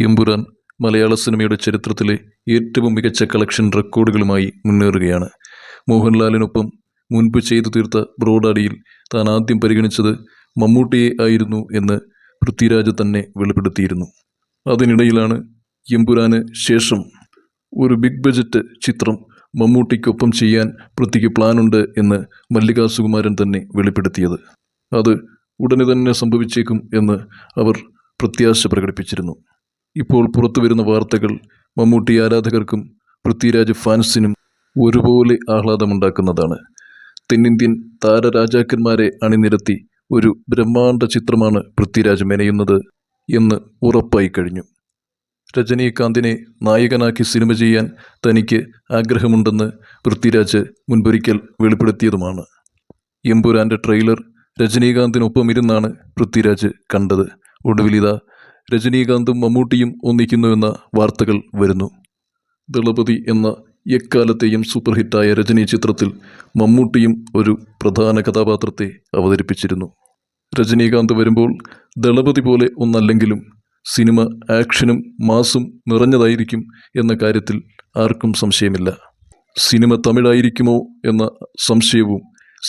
എമ്പുരാൻ മലയാള സിനിമയുടെ ചരിത്രത്തിലെ ഏറ്റവും മികച്ച കളക്ഷൻ റെക്കോർഡുകളുമായി മുന്നേറുകയാണ്. മോഹൻലാലിനൊപ്പം മുൻപ് ചെയ്തു തീർത്ത ബ്രോഡാഡിയിൽ താൻ ആദ്യം പരിഗണിച്ചത് മമ്മൂട്ടിയെ ആയിരുന്നു എന്ന് പൃഥ്വിരാജ് തന്നെ വെളിപ്പെടുത്തിയിരുന്നു. അതിനിടയിലാണ് എമ്പുരാന് ശേഷം ഒരു ബിഗ് ബജറ്റ് ചിത്രം മമ്മൂട്ടിക്കൊപ്പം ചെയ്യാൻ പൃഥ്വിക്ക് പ്ലാനുണ്ട് എന്ന് മല്ലികാ സുകുമാരൻ തന്നെ വെളിപ്പെടുത്തിയത്. അത് ഉടനെ തന്നെ സംഭവിച്ചേക്കും എന്ന് അവർ പ്രത്യാശ പ്രകടിപ്പിച്ചിരുന്നു. ഇപ്പോൾ പുറത്തു വരുന്ന വാർത്തകൾ മമ്മൂട്ടി ആരാധകർക്കും പൃഥ്വിരാജ് ഫാൻസിനും ഒരുപോലെ ആഹ്ലാദമുണ്ടാക്കുന്നതാണ്. തെന്നിന്ത്യൻ താരരാജാക്കന്മാരെ അണിനിരത്തി ഒരു ബ്രഹ്മാണ്ഡ ചിത്രമാണ് പൃഥ്വിരാജ് മെനയുന്നത് എന്ന് ഉറപ്പായി കഴിഞ്ഞു. രജനീകാന്തിനെ നായകനാക്കി സിനിമ ചെയ്യാൻ തനിക്ക് ആഗ്രഹമുണ്ടെന്ന് പൃഥ്വിരാജ് മുൻപൊരിക്കൽ വെളിപ്പെടുത്തിയതുമാണ്. എമ്പുരാന്റെ ട്രെയിലർ രജനീകാന്തിനൊപ്പം ഇരുന്നാണ് പൃഥ്വിരാജ് കണ്ടത്. ഒടുവിലിതാ രജനീകാന്തും മമ്മൂട്ടിയും ഒന്നിക്കുന്നുവെന്ന വാർത്തകൾ വരുന്നു. ദളപതി എന്ന എക്കാലത്തെയും സൂപ്പർ ഹിറ്റായ രജനി ചിത്രത്തിൽ മമ്മൂട്ടിയും ഒരു പ്രധാന കഥാപാത്രത്തെ അവതരിപ്പിച്ചിരുന്നു. രജനീകാന്ത് വരുമ്പോൾ ദളപതി പോലെ ഒന്നല്ലെങ്കിലും സിനിമ ആക്ഷനും മാസും നിറഞ്ഞതായിരിക്കും എന്ന കാര്യത്തിൽ ആർക്കും സംശയമില്ല. സിനിമ തമിഴായിരിക്കുമോ എന്ന സംശയവും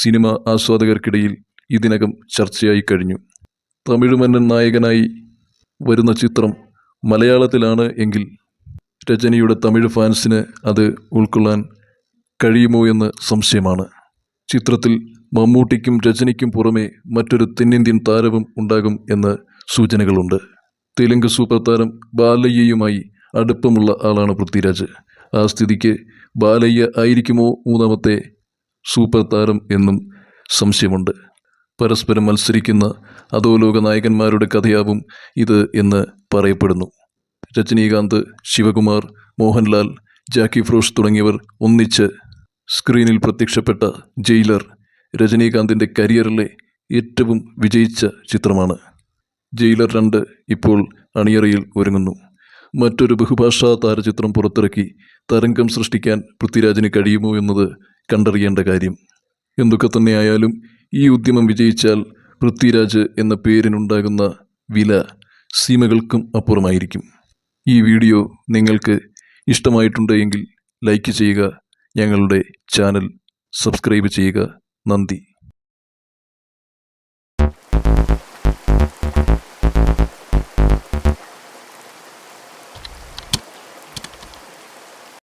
സിനിമ ആസ്വാദകർക്കിടയിൽ ഇതിനകം ചർച്ചയായി കഴിഞ്ഞു. തമിഴ് മന്നൻ നായകനായി വരുന്ന ചിത്രം മലയാളത്തിലാണ് എങ്കിൽ രജനിയുടെ തമിഴ് ഫാൻസിന് അത് ഉൾക്കൊള്ളാൻ കഴിയുമോ എന്ന് സംശയമാണ്. ചിത്രത്തിൽ മമ്മൂട്ടിക്കും രജനിക്കും പുറമെ മറ്റൊരു തെന്നിന്ത്യൻ താരവും ഉണ്ടാകും എന്ന് സൂചനകളുണ്ട്. തെലുങ്ക് സൂപ്പർ താരം ബാലയ്യയുമായി അടുപ്പമുള്ള ആളാണ് പൃഥ്വിരാജ്. ആ സ്ഥിതിക്ക് ബാലയ്യ ആയിരിക്കുമോ മൂന്നാമത്തെ സൂപ്പർ താരം എന്നും സംശയമുണ്ട്. പരസ്പരം മത്സരിക്കുന്ന അധോലോക നായകന്മാരുടെ കഥയാവും ഇത് എന്ന് പറയപ്പെടുന്നു. രജനീകാന്ത് ശിവകുമാർ മോഹൻലാൽ ജാക്കി ഫ്രോഷ് തുടങ്ങിയവർ ഒന്നിച്ച് സ്ക്രീനിൽ പ്രത്യക്ഷപ്പെട്ട ജയിലർ രജനീകാന്തിന്റെ കരിയറിലെ ഏറ്റവും വിജയിച്ച ചിത്രമാണ്. ജയിലർ രണ്ട് ഇപ്പോൾ അണിയറയിൽ ഒരുങ്ങുന്നു. മറ്റൊരു ബഹുഭാഷാ താരചിത്രം പുറത്തിറക്കി തരംഗം സൃഷ്ടിക്കാൻ പൃഥ്വിരാജിന് കഴിയുമോ എന്നത് കണ്ടറിയേണ്ട കാര്യം. എന്തൊക്കെ തന്നെയായാലും ഈ ഉദ്യമം വിജയിച്ചാൽ പൃഥ്വിരാജ് എന്ന പേരിനുണ്ടാകുന്ന വില സീമകൾക്കും അപ്പുറമായിരിക്കും. ഈ വീഡിയോ നിങ്ങൾക്ക് ഇഷ്ടമായിട്ടുണ്ടെങ്കിൽ ലൈക്ക് ചെയ്യുക ഞങ്ങളുടെ ചാനൽ സബ്സ്ക്രൈബ് ചെയ്യുക. നന്ദി.